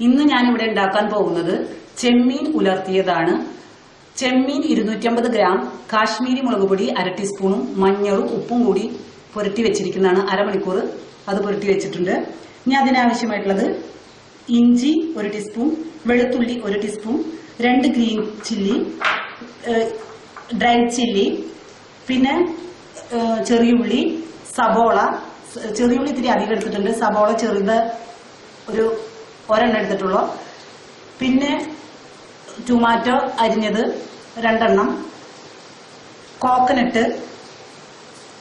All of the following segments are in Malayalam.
ഇന്ന് ഞാൻ ഇവിടെ ഉണ്ടാക്കാൻ പോകുന്നത് ചെമ്മീൻ ഉലർത്തിയതാണ് ചെമ്മീൻ ഇരുന്നൂറ്റമ്പത് ഗ്രാം കാശ്മീരി മുളക് പൊടി അര ടീസ്പൂണും മഞ്ഞളും ഉപ്പും കൂടി പുരട്ടി വെച്ചിരിക്കുന്നതാണ് അരമണിക്കൂർ അത് പുരട്ടി വെച്ചിട്ടുണ്ട്. ഇനി അതിനാവശ്യമായിട്ടുള്ളത് ഇഞ്ചി ഒരു ടീസ്പൂൺ വെളുത്തുള്ളി ഒരു ടീസ്പൂൺ രണ്ട് ഗ്രീൻ ചില്ലി ഡ്രൈ ചില്ലി പിന്നെ ചെറിയുള്ളി സബോള ചെറിയുള്ളി ഇത്തിരി അധികം എടുത്തിട്ടുണ്ട്. സബോള ചെറുത് ഒരു ഒരെണ്ണം എടുത്തിട്ടുള്ളൂ. പിന്നെ ടൊമാറ്റോ അരിഞ്ഞത് രണ്ടെണ്ണം. കോക്കനട്ട്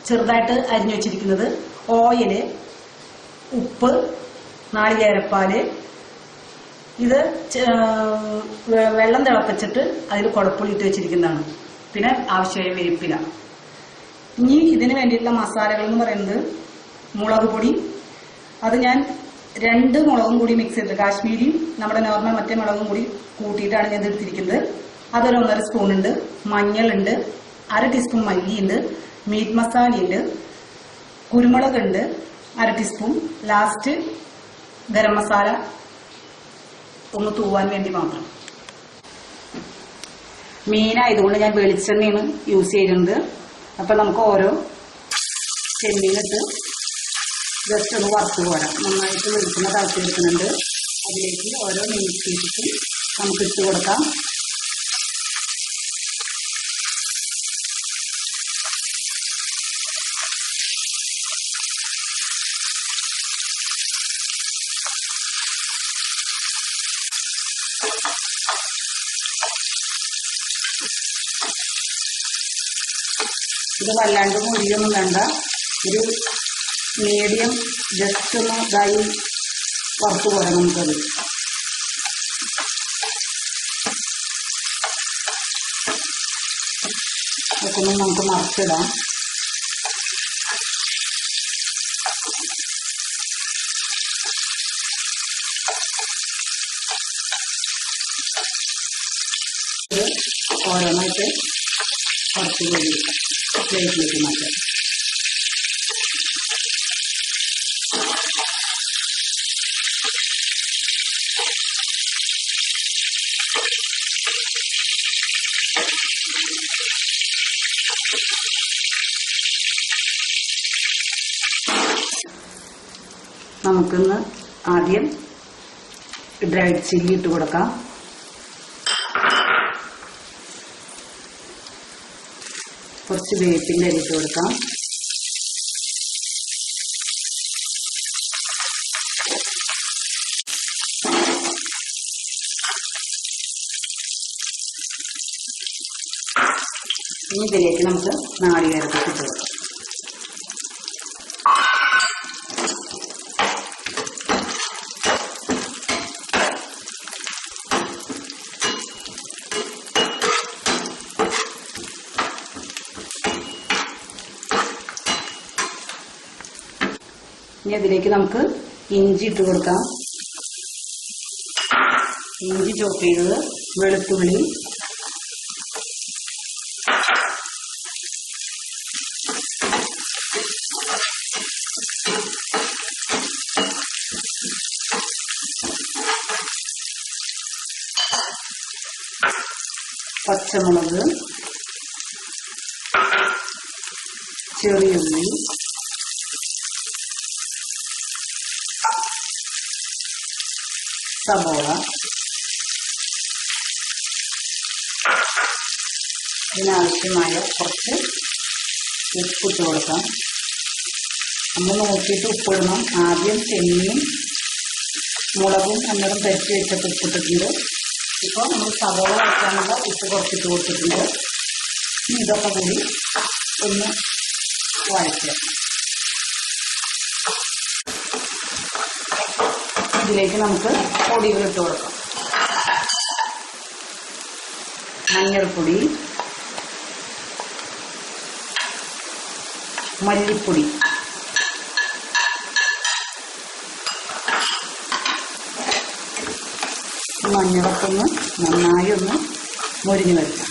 ചെറുതായിട്ട് അരിഞ്ഞു വെച്ചിരിക്കുന്നത്. ഓയിൽ ഉപ്പ് നാളികേരപ്പാൽ. ഇത് വെള്ളം തിളപ്പിച്ചിട്ട് അതിൽ കുഴപ്പുള്ളിട്ട് വെച്ചിരിക്കുന്നതാണ്. പിന്നെ ആവശ്യമായ വേപ്പില. ഇനി ഇതിന് വേണ്ടിയിട്ടുള്ള മസാലകൾ എന്ന് പറയുന്നത് മുളക് പൊടി. അത് ഞാൻ രണ്ട് മുളകും കൂടി മിക്സ് ചെയ്തിട്ട് കാശ്മീരിയും നമ്മുടെ നോർമൽ മറ്റേ മുളകും കൂടി കൂട്ടിയിട്ടാണ് ഞാൻ എടുത്തിരിക്കുന്നത്. അതൊരു ഒന്നര സ്പൂൺ ഉണ്ട് മഞ്ഞളുണ്ട് അര ടീസ്പൂൺ മല്ലിയുണ്ട് മീറ്റ് മസാലയുണ്ട് കുരുമുളകുണ്ട് അര ടീസ്പൂൺ ലാസ്റ്റ് ഗരം മസാല ഒന്ന് തൂവാൻ വേണ്ടി മാത്രം. മീനായതുകൊണ്ട് ഞാൻ വെളിച്ചെണ്ണയാണ് യൂസ് ചെയ്യുന്നത്. അപ്പൊ നമുക്ക് ഓരോ ചെമ്മീനിട്ട് ജസ്റ്റ് ഒന്ന് വറുത്ത് പോരാം. നന്നായിട്ട് വെളിച്ചെണ്ണ തിളച്ചെടുക്കുന്നുണ്ട്. അതിലേക്ക് ഓരോ മീൻ നമുക്ക് ഇട്ട് കൊടുക്കാം. ഇത് വല്ലാണ്ട് മുരിയൊന്നും വേണ്ട. ഒരു മീഡിയം ജസ്റ്റ് ഒന്ന് ഇതായി പുറത്ത് പോകണം നമുക്കത് അതൊന്നും നമുക്ക് മറച്ചിടാം ഓരോന്നായിട്ട് കുറച്ച് പോയി പ്ലേറ്റിലേക്ക് മാറ്റാം നമുക്കിന്ന് ആദ്യം ഡ്രൈഡ് ചില്ലി ഇട്ട് കൊടുക്കാം. കുറച്ച് വേപ്പിന്റെ ഇട്ട് കൊടുക്കാം. ഇനി ഇതിലേക്ക് നമുക്ക് നാളികേരത്തിൽ ഇട്ട് കൊടുക്കാം. ഇനി അതിലേക്ക് നമുക്ക് ഇഞ്ചി ഇട്ട് കൊടുക്കാം. ഇഞ്ചി ചോപ്പ് ചെയ്തത് വെളുത്തുള്ളി. പച്ചമുളക്. ചെറിയുള്ളി. സബോള ഇതിനാവശ്യമായ കുറച്ച് ഉപ്പിട്ട് കൊടുക്കാം. നമ്മൾ നോക്കിയിട്ട് ഉപ്പിടണം. ആദ്യം ചെമ്മീൻ മുളകും അന്നേരം പരിച്ച് വെച്ചൊക്കെ ഉപ്പിട്ടിട്ടുണ്ട്. ഇപ്പോൾ നമ്മൾ സവോള വയ്ക്കാനുള്ള ഉപ്പ് കുറച്ചിട്ട് കൊടുത്തിട്ടുണ്ട്. ഇതൊക്കെ കൂടി ഒന്ന് വഴറ്റുക. ഇതിലേക്ക് നമുക്ക് പൊടികൾ ഇട്ട് കൊടുക്കാം. മഞ്ഞൾപ്പൊടി മല്ലിപ്പൊടി. മഞ്ഞളൊക്കെ ഒന്ന് നന്നായി ഒന്ന് മുരിഞ്ഞു വരണം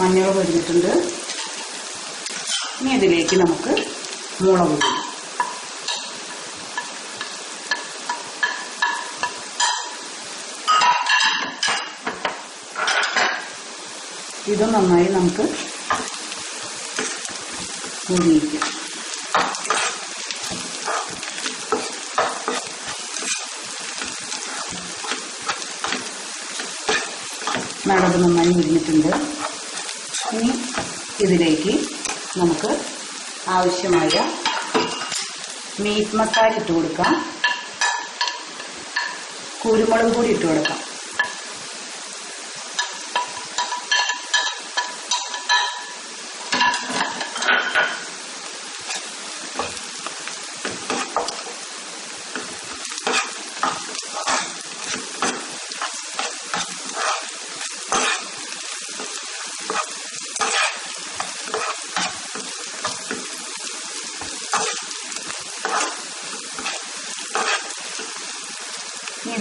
മഞ്ഞൾ പൊരിഞ്ഞിട്ടുണ്ട് ഇതിലേക്ക് നമുക്ക് മുളക് പൊടി ഇത് നന്നായി നമുക്ക് മുരിയിക്കാം നടത് നന്നായി മുരിഞ്ഞിട്ടുണ്ട്. ഇനി ഇതിലേക്ക് നമുക്ക് ആവശ്യമായ മീറ്റ് മസാല ഇട്ട് കൊടുക്കാം. കുരുമുളക് പൊടി ഇട്ട് കൊടുക്കാം.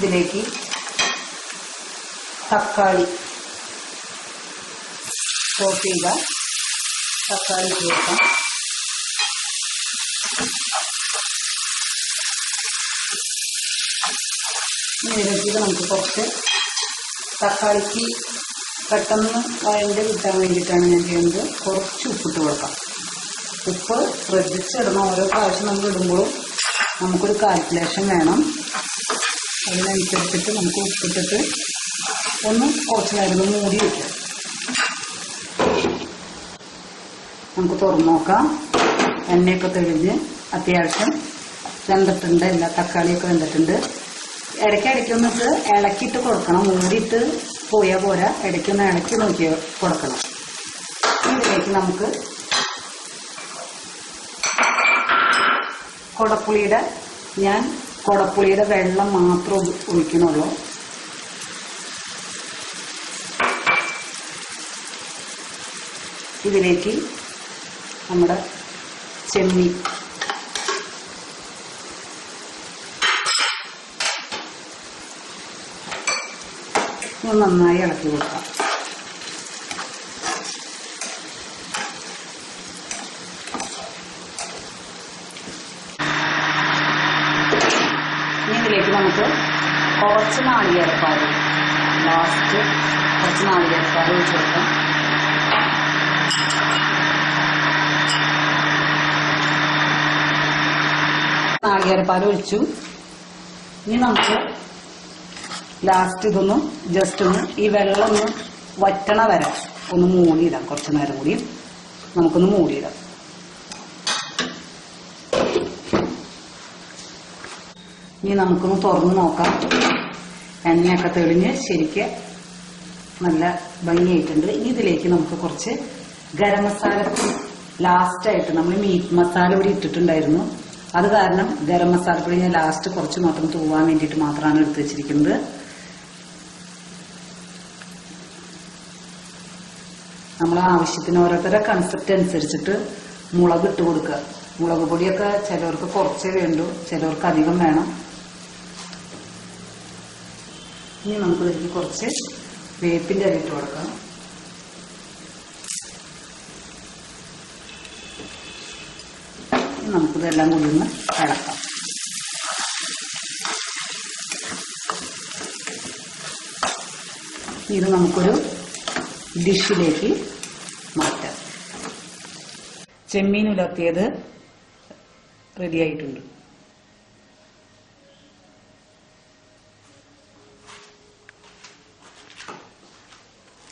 ഇതിലേക്ക് തക്കാളി ചോപ്പ് ചെയ്ത തക്കാളി ചേർക്കാം നമുക്ക് കുറച്ച് തക്കാളിക്ക് പെട്ടെന്ന് വഴണ്ട് കിട്ടാൻ വേണ്ടിയിട്ടാണ് ഞാൻ ചെയ്യുന്നത്. കുറച്ച് ഉപ്പിട്ട് കൊടുക്കാം. ഉപ്പ് ശ്രദ്ധിച്ചിടണം. ഓരോ പ്രാവശ്യം നമ്മൾ ഇടുമ്പോഴും നമുക്കൊരു കാൽക്കുലേഷൻ വേണം. അതിനനുസരിച്ചിട്ട് നമുക്ക് ഉപ്പിട്ടിട്ട് ഒന്ന് കുറച്ച് നേരം മൂടി വയ്ക്കാം നമുക്ക് തുറന്നു നോക്കാം. എണ്ണയൊക്കെ തെളിഞ്ഞ് അത്യാവശ്യം വെന്തിട്ടുണ്ട്. എല്ലാ തക്കാളിയൊക്കെ വെന്തിട്ടുണ്ട്. ഇടയ്ക്ക് ഇടയ്ക്കൊന്നിട്ട് ഇളക്കിയിട്ട് കൊടുക്കണം. മൂടിയിട്ട് പോയാൽ പോരാ. ഇടയ്ക്കൊന്ന് ഇളക്കി നോക്കി കൊടുക്കണം. ഇതിലേക്ക് നമുക്ക് കൊടപ്പുളിയുടെ ഞാൻ കൊടപ്പുളിയുടെ വെള്ളം മാത്രം ഒഴി- ഒഴിക്കണുള്ളൂ. ഇതിലേക്ക് നമ്മുടെ ചെമ്മീൻ. നന്നായി ഇളക്കി കൊടുക്കാം ഇനി ഇതിലേക്ക് നമുക്ക് കുറച്ച് നാളികേരപ്പാൽ ലാസ്റ്റ് കുറച്ച് നാളികേരപ്പാൽ ഒഴിച്ച് കൊടുക്കാം ഒഴിച്ചു. ഇനി നമുക്ക് ലാസ്റ്റ് ഇതൊന്ന് ജസ്റ്റ് ഒന്ന് ഈ വെള്ളം ഒന്ന് വറ്റണ വരെ ഒന്ന് മൂടിയിടാം. കുറച്ച് നേരം കൂടി നമുക്കൊന്ന് മൂടിയിടാം. ഇനി നമുക്കൊന്ന് തുറന്ന് നോക്കാം. എണ്ണയൊക്കെ തെളിഞ്ഞ് ശരിക്ക് നല്ല ഭംഗിയായിട്ടുണ്ട്. ഇനി ഇതിലേക്ക് നമുക്ക് കുറച്ച് ഗരം മസാല ലാസ്റ്റ് ആയിട്ട് നമ്മൾ മീറ്റ് മസാല ഇവിടെ ഇട്ടിട്ടുണ്ടായിരുന്നു. അത് കാരണം ഗരം മസാല മസാലപ്പൊടി ഞാൻ ലാസ്റ്റ് കുറച്ച് മാത്രം തൂവാൻ വേണ്ടിയിട്ട് മാത്രമാണ് എടുത്തു വെച്ചിരിക്കുന്നത്. നമ്മൾ ആവശ്യത്തിന് ഓരോരുത്തരുടെ കൺസെപ്റ്റ് അനുസരിച്ചിട്ട് മുളക് ഇട്ട് കൊടുക്കുക. മുളക് പൊടിയൊക്കെ ചിലവർക്ക് കുറച്ചേ വേണ്ടൂ ചിലവർക്ക് അധികം വേണം. ഇനി നമുക്ക് കുറച്ച് വേപ്പിന്റെ ഇല ഇട്ട് കൊടുക്കാം നമുക്കിതെല്ലാം കൂടി ഒന്ന് ഇളക്കാം ഇത് നമുക്കൊരു ഡിഷിലേക്ക് മാറ്റാം. ചെമ്മീൻ ഉലർത്തിയത് റെഡി ആയിട്ടുണ്ട്.